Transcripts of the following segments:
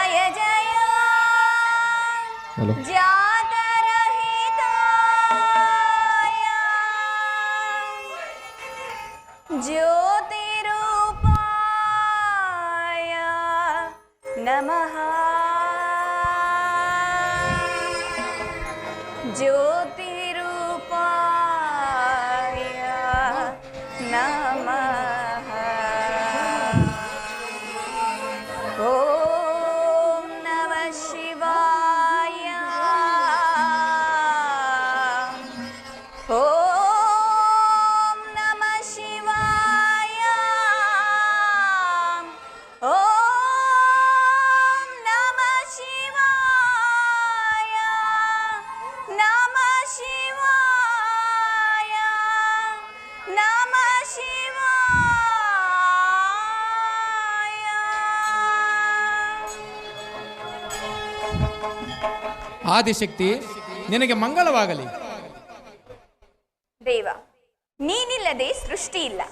ಜಯ ಜಯ hello ಜಾತರಹಿತಾಯ ಜ್ಯೋತಿರೂಪಾಯ Adishakti ನಿನಗೆ ಮಂಗಳವಾಗಲಿ ದೇವ ನೀನಿಲ್ಲದೆ ಸೃಷ್ಟಿ ಇಲ್ಲ.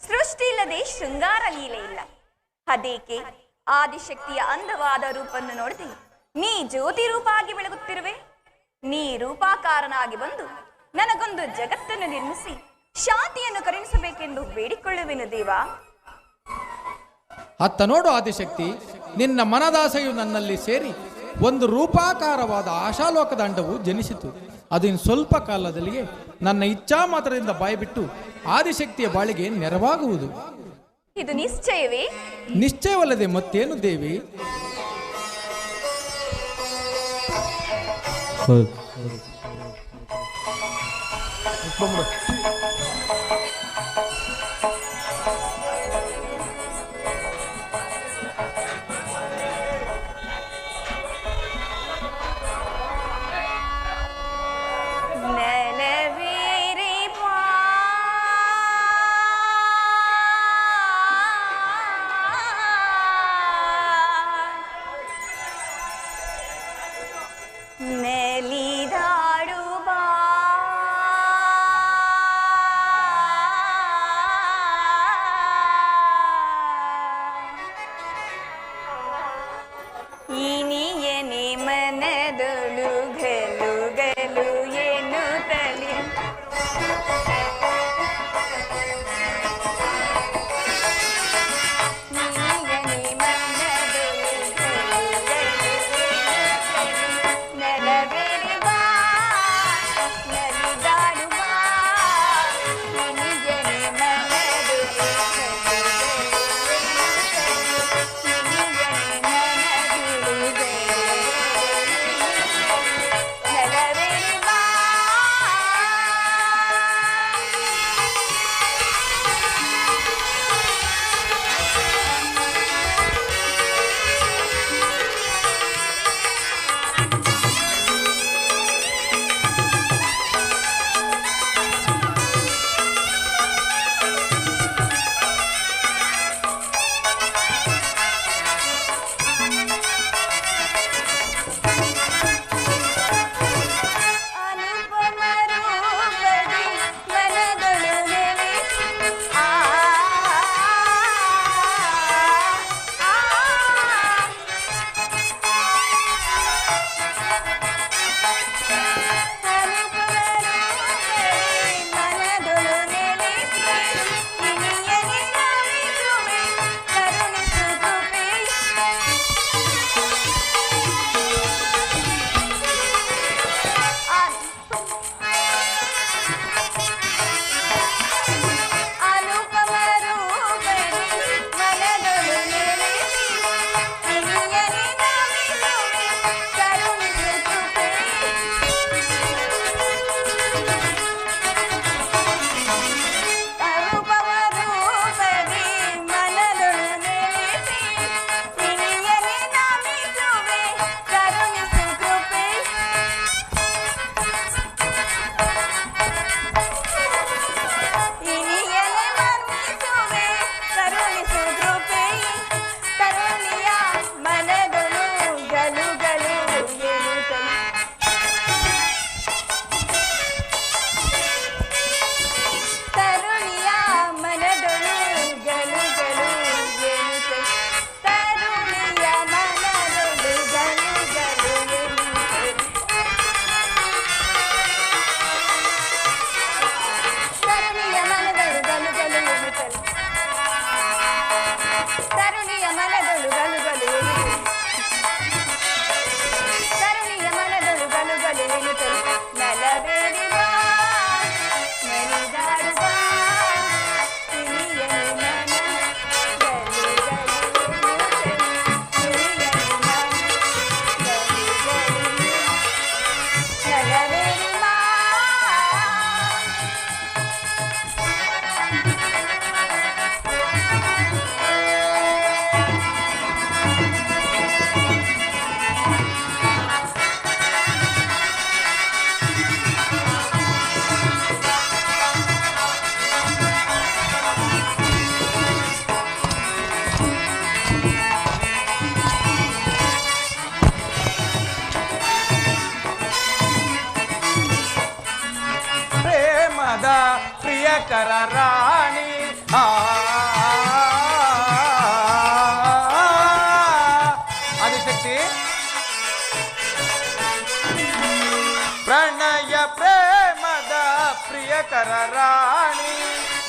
ಸೃಷ್ಟಿ ಇಲ್ಲದೆ ಶೃಂಗಾರ ಲೀಲೆ ಇಲ್ಲ. ಅದೇಕೆ ಆದಿಶಕ್ತಿಯ ಅಂದವಾದ ರೂಪವನ್ನು ನೋಡದೆ ನೀ ಜ್ಯೋತಿ ರೂಪ ಆಗಿ ಬೆಳಗುತ್ತಿರುವೆ. ನೀ ರೂಪಾಕಾರನಾಗಿ ಬಂದು ನನಗೊಂದು ಜಗತ್ತನ್ನು ನಿರ್ಮಿಸಿ ಶಾಂತಿಯನ್ನು ಕರುಣಿಸಬೇಕೆಂದು ಬೇಡಿಕೊಳ್ಳುವೆನು ದೇವ. ಅತ್ತ ನೋಡು ಆದಿಶಕ್ತಿ ನಿನ್ನ ಮನದಾಸೆಯು ನನ್ನಲ್ಲಿ ಸೇರಿ ಒಂದು ರೂಪಾಕಾರವಾದ ಆಶಾಲೋಕ ದಂಡವು ಜನಿಸಿತು. ಅದನ್ನು ಸ್ವಲ್ಪ ಕಾಲದಲ್ಲಿಯೇ ನನ್ನ ಇಚ್ಛಾ ಮಾತ್ರದಿಂದ ಬಾಯ್ಬಿಟ್ಟು ಆದಿಶಕ್ತಿಯ ಬಾಳಿಗೆ ನೆರವಾಗುವುದು. ಇದು ನಿಶ್ಚಯವೇ? ನಿಶ್ಚಯವಲ್ಲದೆ ಮತ್ತೇನು ದೇವಿ? ಹೌದು. ಪ್ರಿಯಕರ ರಾಣಿ ಆದಿಶಕ್ತಿ ಪ್ರಣಯ ಪ್ರೇಮದ ಪ್ರಿಯಕರ ರಾಣಿ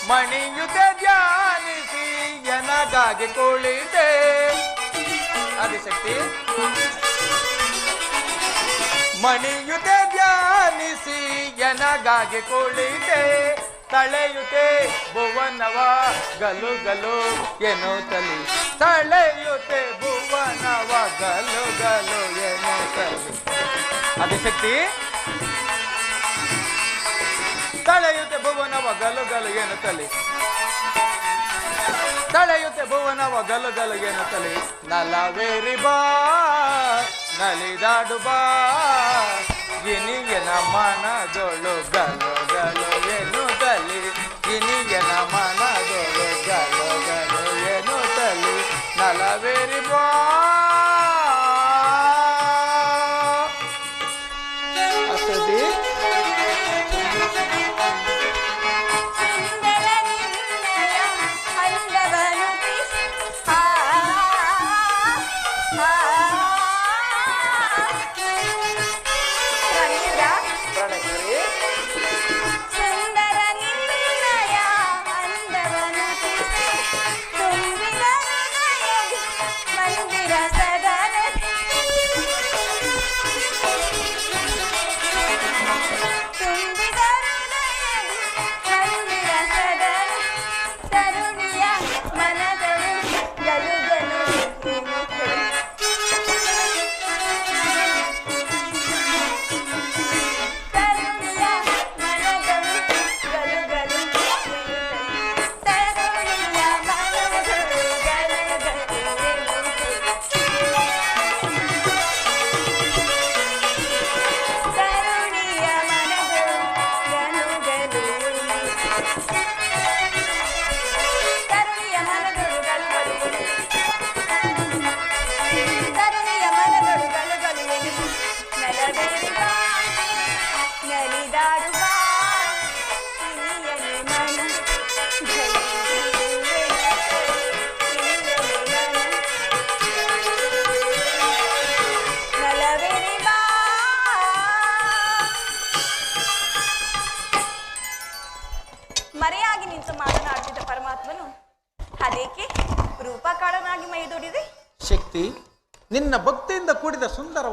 ಮಣಿಯುತೆ ಧ್ಯಾನಿಸಿ ಎನಗಾಗಿ ಕುಳಿತೆ ಆದಿಶಕ್ತಿ ಮಣಿಯುತೆ ಧ್ಯಾನಿಸಿ ಎನಗಾಗಿ ಕುಳಿತೆ ತಳೆಯುತೆ ಭುವನವ, ಗಲು ಗಲು, ಏನೋ ಎನ್ನುತ್ತಲಿ ತಳೆಯುತ್ತೆ ಭುವನವ, ಗಲು ಗಲು, ಏನೋ ಎನ್ನುತ್ತಲಿ ಆದಿಶಕ್ತಿ ತಳೆಯುತ್ತೆ ಭುವನವ, ಗಲು ಗಲು, ಏನು ಎನ್ನುತ್ತಲಿ ತಳೆಯುತ್ತೆ ಭುವನವ, ಗಲು ಗಲು, ಏನು ಎನ್ನುತ್ತಲಿ ನಲವೇರಿ ಬಾ, ನಲಿದಾಡು ಬಾ. ಗಿನಿಯನ ಮನದೊಳು ಗಲು ಗಲು ಎನ್ನುತ್ತಲಿ ಗಿನಿಯನ ಮನದೊಳು ಗಲು ಗಲು ಎನ್ನುತ್ತಲಿ ನಲವೇರಿ ಬಾ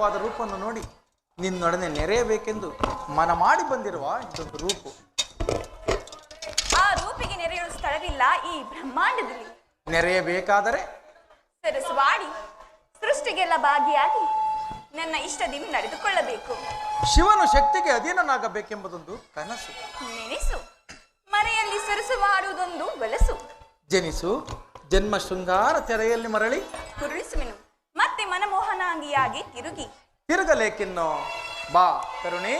ಸುಂದರವಾದ ರೂಪವನ್ನು ನೋಡಿ ನಿನ್ನೊಡನೆ ನೆರೆಯಬೇಕೆಂದು ಮನ ಮಾಡಿ ಬಂದಿರುವ ಇದೊಂದು ರೂಪು. ಆ ರೂಪಿಗೆ ನೆರೆಯಲು ಸ್ಥಳವಿಲ್ಲ ಈ ಬ್ರಹ್ಮಾಂಡದಲ್ಲಿ. ನೆರೆಯಬೇಕಾದರೆ? ಸರಸವಾಡಿ ಸೃಷ್ಟಿಗೆಲ್ಲ ಭಾಗಿಯಾಗಿ ನನ್ನ ಇಷ್ಟದಿಂದ ನಡೆದುಕೊಳ್ಳಬೇಕು. ಶಿವನು ಶಕ್ತಿಗೆ ಅಧೀನನಾಗಬೇಕೆಂಬುದೊಂದು ಕನಸು. ನೆನೆಸು. ಮನೆಯಲ್ಲಿ ಸರಸವಾಡುವುದೊಂದು ವಲಸು. ಜನಿಸು ಜನ್ಮ ಶೃಂಗಾರ ತೆರೆಯಲ್ಲಿ ಮರಳಿ. ಕುರುಳಿಸುವೆನು ಮನಮೋಹನಾಂಗಿಯಾಗಿ ತಿರುಗಿ. ತಿರುಗಲೇಕಿನ್ನು. ಬಾ ತರುಣಿ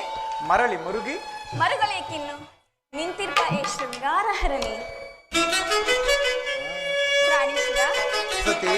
ಮರಳಿ ಮುರುಗಿ. ಮರುಗಲೇಕಿನ್ನು. ನಿಂತಿರುವ ಈ ಶೃಂಗಾರ ಹರಣಿ ಪ್ರಾಣೇಶ್ವರ ಸ್ತುತಿ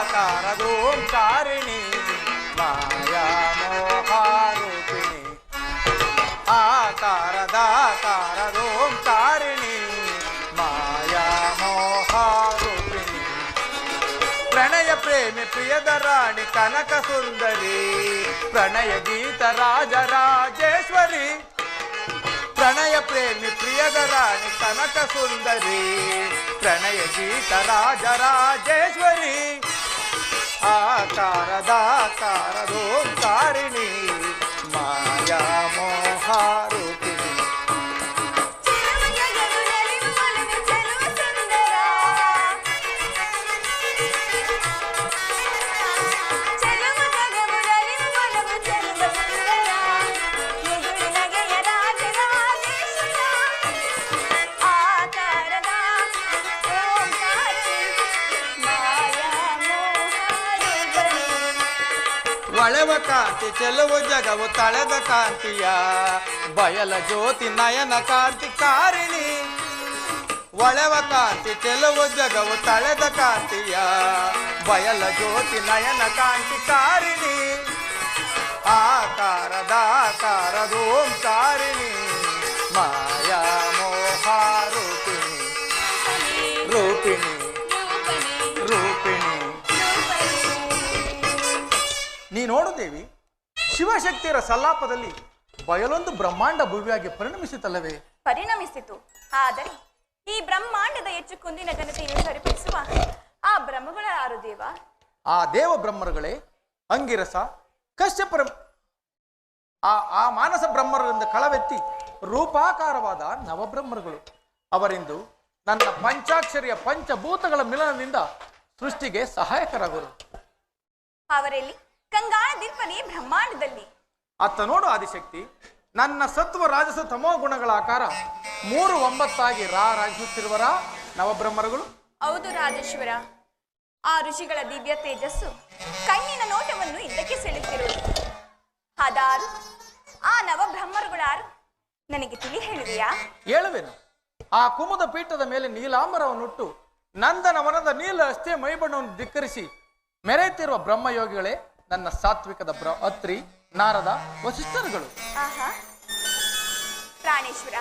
సాకారగోంకారిణి మాయామోహారూపిణి. ఆకారదాకారగోంకారిణి మాయామోహారూపిణి. ప్రణయ ప్రేమి ప్రియధరాణి కనక సుందరి ప్రణయ గీత రాజరాజేశ్వరి ప్రణయ ప్రేమి ప్రియదరాణి కనక సుందరి ప్రణయ గీత రాజరాజేశ్వరి ಸುಂದರಿ ಪ್ರಣಯ ಕಾಂತಿ ಚೆಲುವ ಜಗವು ತಳೆದ ಕಾಂತಿಯ. ಬಯಲ ಜ್ಯೋತಿ ನಯನ ಕಾಂತಿ ಕಾರಿಣಿ. ಒಳೆವ ಕಾಂತಿ ಚೆಲುವು ಜಗವು ತಳೆದ ಕಾಂತಿಯ. ಬಯಲ ಜ್ಯೋತಿ ನಯನ ಕಾಂತಿ ಕಾರಿಣಿ. ಆಕಾರದ ಆಕಾರದ ಓಂಕಾರಿಣಿ ಮಾಯಾ ಮೋಹ ರೂಪಿಣಿ. ರೂಪಿಣಿ. ನೀ ನೋಡು ದೇವಿ. ಶಿವಶಕ್ತಿಯರ ಸಲ್ಲಾಪದಲ್ಲಿ ಬಯಲೊಂದು ಬ್ರಹ್ಮಾಂಡ ಭವ್ಯಾಗಿ ಪರಿಣಮಿಸಿತಲ್ಲವೇ? ಪರಿಣಮಿಸಿತು. ಆದರೆ ಈ ಬ್ರಹ್ಮಾಂಡದ ಹೆಚ್ಚು ಕುಂದಿನ ಘನತೆಯನ್ನು ಸರಿಪಡಿಸುವ? ಆ ಬ್ರಹ್ಮಗಳ ಯಾರು ದೇವ? ಆ ದೇವ ಬ್ರಹ್ಮರುಗಳೇ ಅಂಗಿರಸ ಕಶ್ಯಪರ ಆ ಆ ಮಾನಸ ಬ್ರಹ್ಮರಿಂದ ಕಳವೆತ್ತಿ ರೂಪಾಕಾರವಾದ ನವಬ್ರಹ್ಮರುಗಳು. ಅವರಿಂದು ನನ್ನ ಪಂಚಾಕ್ಷರಿಯ ಪಂಚಭೂತಗಳ ಮಿಲನದಿಂದ ಸೃಷ್ಟಿಗೆ ಸಹಾಯಕರಾಗರು ಅವರಲ್ಲಿ? ಕಂಗಾಳ ದಿರ್ಪನೆ ಬ್ರಹ್ಮಾಂಡದಲ್ಲಿ. ಅತ್ತ ನೋಡು ಆದಿಶಕ್ತಿ ನನ್ನ ಸತ್ವ ರಾಜಸ ತಮೋ ಗುಣಗಳ ಆಕಾರ ಮೂರು ಒಂಬತ್ತಾಗಿ ರಾ ರಾಜಿಸುತ್ತಿರುವರ ನವಬ್ರಹ್ಮರುಗಳು? ಹೌದು ರಾಜೇಶ್ವರ ಆ ಋಷಿಗಳ ದಿವ್ಯ ತೇಜಸ್ಸು ಕಣ್ಣಿನ ನೋಟವನ್ನು ಇದಕ್ಕೆ ಸೆಳೆಯುತ್ತಿರುವುದು. ಅದಾರು ಆ ನವಬ್ರಹ್ಮರುಗಳಾರು ನನಗೆ ತಿಳಿ ಹೇಳಿದೆಯಾ? ಹೇಳುವೆನು. ಆ ಕುಮುದ ಪೀಠದ ಮೇಲೆ ನೀಲಾಂಬರವನ್ನುಟ್ಟು ನಂದನ ಮನದ ನೀಲ ಅಷ್ಟೇ ಮೈಬಣ್ಣವನ್ನು ಧಿಕ್ಕರಿಸಿ ಮೆರೆಯುತ್ತಿರುವ ಬ್ರಹ್ಮಯೋಗಿಗಳೇ ನನ್ನ ಸಾತ್ವಿಕದ ಬ್ರ ಅತ್ರಿ ನಾರದ ವಸಿಷ್ಠರುಗಳು. ಆಹಾ. ಪ್ರಾಣೇಶ್ವರ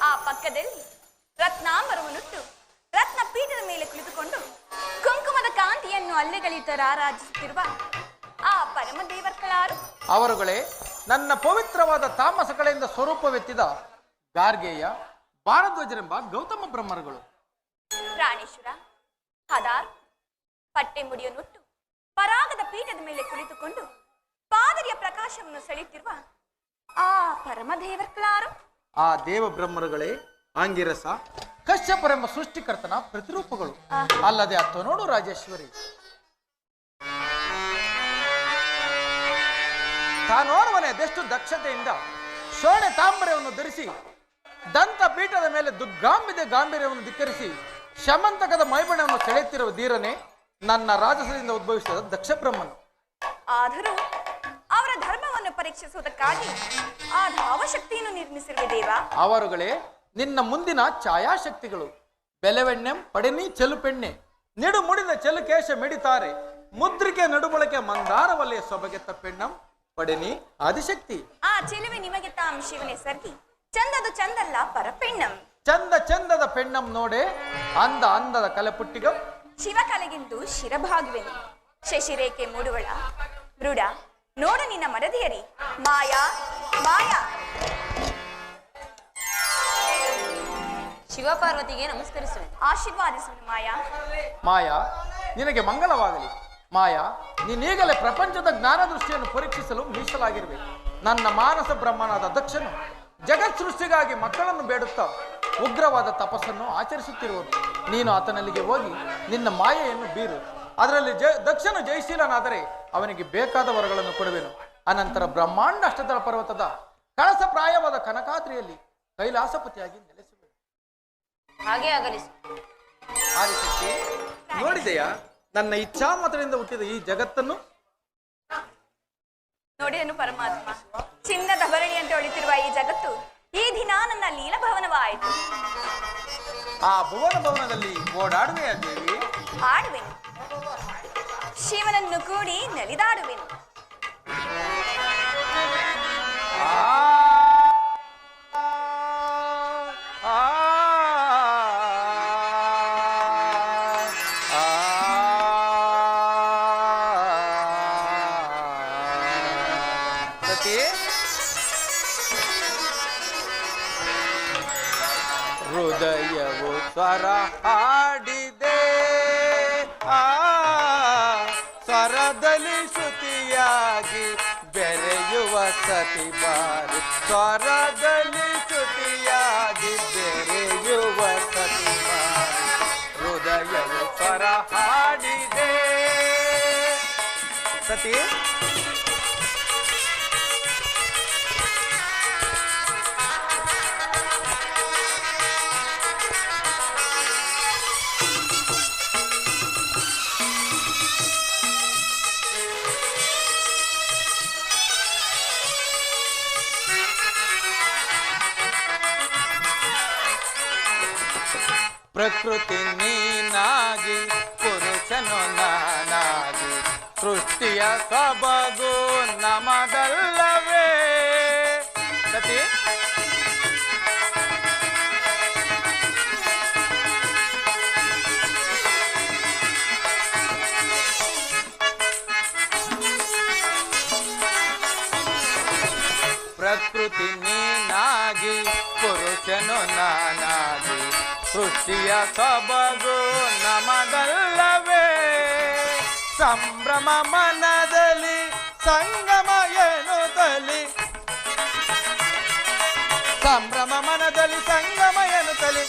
ಆ ಪಕ್ಕದಲ್ಲಿ ರತ್ನಾಂಬರವನ್ನುಟ್ಟು ರತ್ನ ಪೀಠದ ಮೇಲೆ ಕುಳಿತುಕೊಂಡು ಕುಂಕುಮದ ಕಾಂತಿಯನ್ನು ಅಲ್ಲೆಗಳಿತ ರಾರಾಜಿಸುತ್ತಿರುವ ಆ ಪರಮ ದೇವರ್ಗಳಾರು ಅವರುಗಳೇ ನನ್ನ ಪವಿತ್ರವಾದ ತಾಮಸಗಳಿಂದ ಸ್ವರೂಪವೆತ್ತಿದ ಗಾರ್ಗೆಯ ಭಾರಧ್ವಜರೆಂಬ ಗೌತಮ ಬ್ರಹ್ಮರುಗಳು. ಪ್ರಾಣೇಶ್ವರ ಹದಾರ್ ಪಟ್ಟೆ ಮುಡಿಯನ್ನುಟ್ಟು ಪರಾಗದ ಪೀಠದ ಮೇಲೆ ಕುಳಿತುಕೊಂಡು ಪಾದರಿಯ ಪ್ರಕಾಶವನ್ನು ಸೆಳೆಯುತ್ತಿರುವ ಆ ಪರಮದೇವರ್ಗಳಾರು. ಆ ದೇವ ಬ್ರಹ್ಮರುಗಳೇ ಆಂಗಿರಸ ಕಶ್ಯಪರೆಂಬ ಸೃಷ್ಟಿಕರ್ತನ ಪ್ರತಿರೂಪಗಳು. ಅಲ್ಲದೆ ಅತ್ತ ನೋಡು ರಾಜೇಶ್ವರಿ. ತಾನೋರ್ವನೇ ಅದೆಷ್ಟು ದಕ್ಷತೆಯಿಂದ ಶೋಣೆ ತಾಂಬರ್ಯವನ್ನು ಧರಿಸಿ ದಂತ ಪೀಠದ ಮೇಲೆ ದುರ್ಗಾಂಬಿದೆ ಗಾಂಭೀರ್ಯವನ್ನು ಧಿಕ್ಕರಿಸಿ ಶಮಂತಕದ ಮೈಬಣವನ್ನು ಸೆಳೆಯುತ್ತಿರುವ ಧೀರನೇ ನನ್ನ ರಾಜಸದಿಂದ ಉದ್ಭವಿಸಿದ ದಕ್ಷ ಬ್ರಹ್ಮನು. ಆದರೂ ಅವರ ಧರ್ಮವನ್ನು ಪರೀಕ್ಷಿಸುವುದಕ್ಕಾಗಿ ಆ ಧಾವಶಕ್ತಿಯನ್ನು ನಿರ್ಮಿಸಿರುವ ದೇವ. ಅವರುಗಳೇ ನಿನ್ನ ಮುಂದಿನ ಛಾಯಾಶಕ್ತಿಗಳು. ಬೆಲೆವೆಣ್ಣೆ ಪಡೆನಿ ಚೆಲುಪೆಣ್ಣೆ. ನಿಡು ಮುಡಿದ ಚೆಲುಕೇಶ ಮಿಡಿತಾರೆ. ಮುದ್ರಿಕೆ ನಡುಬಳಕೆ ವಲಯ ಸೊಬಗೆತ್ತ ಪೆಣ್ಣಂ ಪಡೆನಿ ಆದಿಶಕ್ತಿ. ಆ ಚೆಲುವೆ ನಿಮಗೆ ತಾಂ ಶಿವನೇ ಸರ್ಗಿ. ಚಂದದು ಚಂದಲ್ಲ ಪರಪೆಣ್ಣಂ. ಚಂದ ಚಂದದ ಪೆಣ್ಣಂ ನೋಡೆ. ಅಂದ ಅಂದದ ಕಲೆಪುಟ್ಟಿಗಂ. ಶಿವಕಲೆಗೆಂದು ಶಿರಭಾಗುವೆನು. ಶಶಿರೇಖೆ ಮೂಡುವಳ. ಮೃಡ ನೋಡು ನಿನ್ನ ಮಡದಿಯರಿ. ಮಾಯಾ. ಮಾಯಾ. ಶಿವಪಾರ್ವತಿಗೆ ನಮಸ್ಕರಿಸುವೆ ಆಶೀರ್ವಾದಿಸುವನು ಮಾಯಾ. ಮಾಯಾ ನಿನಗೆ ಮಂಗಲವಾಗಲಿ. ಮಾಯಾ ನೀನೀಗಲೇ ಪ್ರಪಂಚದ ಜ್ಞಾನ ದೃಷ್ಟಿಯನ್ನು ಪರೀಕ್ಷಿಸಲು ಮೀಸಲಾಗಿರಬೇಕು ನನ್ನ ಮಾನಸ ಬ್ರಹ್ಮನಾದ ದಕ್ಷನು ಜಗತ್ ಸೃಷ್ಟಿಗಾಗಿ ಮಕ್ಕಳನ್ನು ಬೇಡುತ್ತಾ ಉಗ್ರವಾದ ತಪಸ್ಸನ್ನು ಆಚರಿಸುತ್ತಿರುವನು ನೀನು ಆತನಲ್ಲಿಗೆ ಹೋಗಿ ನಿನ್ನ ಮಾಯೆಯನ್ನು ಬೀರು. ಅದರಲ್ಲಿ ಜ ದಕ್ಷನು ಜಯಶೀಲನಾದರೆ ಅವನಿಗೆ ಬೇಕಾದ ವರಗಳನ್ನು ಕೊಡುವೆನು. ಅನಂತರ ಬ್ರಹ್ಮಾಂಡ ಅಷ್ಟದಳ ಪರ್ವತದ ಕಳಸ ಪ್ರಾಯವಾದ ಕನಕಾತ್ರಿಯಲ್ಲಿ ಕೈಲಾಸಪತಿಯಾಗಿ ನೆಲೆಸುವೆ ಹಾಗೆ ಆಗಲಿ ಆದಿಶಕ್ತಿ ನೋಡಿದೆಯಾ? ನನ್ನ ಇಚ್ಛಾಮತದಿಂದ ಹುಟ್ಟಿದ ಈ ಜಗತ್ತನ್ನು ನೋಡಿದನು ಪರಮಾತ್ಮ. ಚಿನ್ನದ ಭರಣಿಯಂತೆ ಹೊಳಿತಿರುವ ಈ ಜಗತ್ತು ಈ ದಿನ ನನ್ನ ಲೀಲಭವನವಾಯಿತು. ಆ ಭುವನ ಭವನದಲ್ಲಿ ಓಡಾಡುವೆ ದೇವಿ. ಆಡುವೆನು. ಶಿವನನ್ನು ಕೂಡಿ ನಲಿದಾಡುವೆನು. ಬೆರೆಯುವ ಸತಿ ಬಾರಿ ಸ್ವರದಲ್ಲಿ ಶ್ರುತಿಯಾಗಿ ಬೆರೆಯುವ ಸತಿ ಬಾರಿ ಹೃದಯವು ಸ್ವರ ಹಾಡಿದೆ ಸತಿ ಪ್ರಕೃತಿ ನೀನಾಗಿ ಪುರುಷನು ನಾನಾಗಿ ಸೃಷ್ಟಿಯ ಸೊಬಗು ನಮದಲ್ಲವೇ ಸತಿ ಪ್ರಕೃತಿ ನೀನಾಗಿ ಪುರುಷನು ನಾನಾಗಿ ಸೃಷ್ಟಿಯ ಸೊಬಗು ನಮದಲ್ಲವೇ ಸಂಭ್ರಮ ಮನದಲ್ಲಿ ಸಂಗಮ ಎನ್ನುತ್ತಲಿ ಸಂಭ್ರಮ ಮನದಲ್ಲಿ ಸಂಗಮ ಎನ್ನುತ್ತಲಿ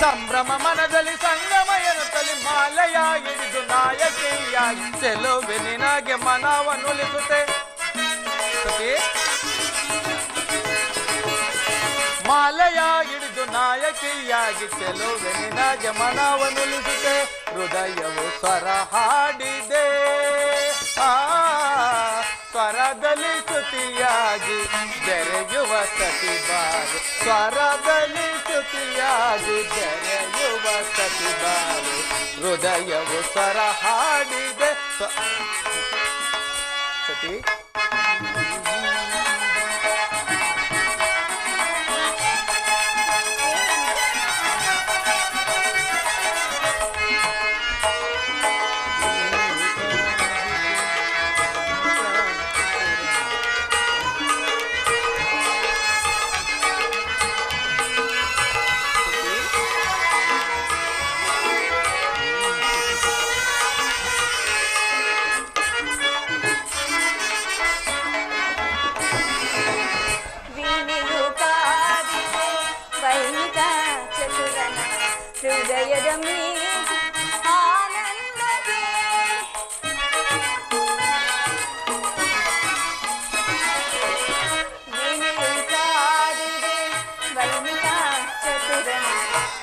ಸಂಭ್ರಮ ಮನದಲ್ಲಿ ಸಂಗಮ ಎನ್ನುತ್ತಲಿ ಮಾಲೆಯ ಹಿಡಿದು ನಾಯಕಿಯಾಗಿ ಚೆಲುವೆ ನಿನಗೆ ಮನವನ್ನುಲಿಸುತ್ತೆ ನಾಯಕಿಯಾಗಿ ಚೆಲುವೆ ನಿನಗೆ ಮನವನ್ನುಲಿಸುತ್ತೆ ಹೃದಯವು ಸ್ವರ ಹಾಡಿದೆ. ಆ, ಸ್ವರದಲ್ಲಿ ಸ್ತುತಿಯಾಗಿ ಬೆರೆಯುವ ಸತಿ ಬಾರು ಸ್ವರದಲ್ಲಿ ಸ್ತುತಿಯಾಗಿ ಬೆರೆಯುವ ಸತಿ ಬಾರು ಹೃದಯವು ಸ್ವರ ಹಾಡಿದೆ. ಸತಿ?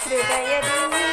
绿灯夜的你。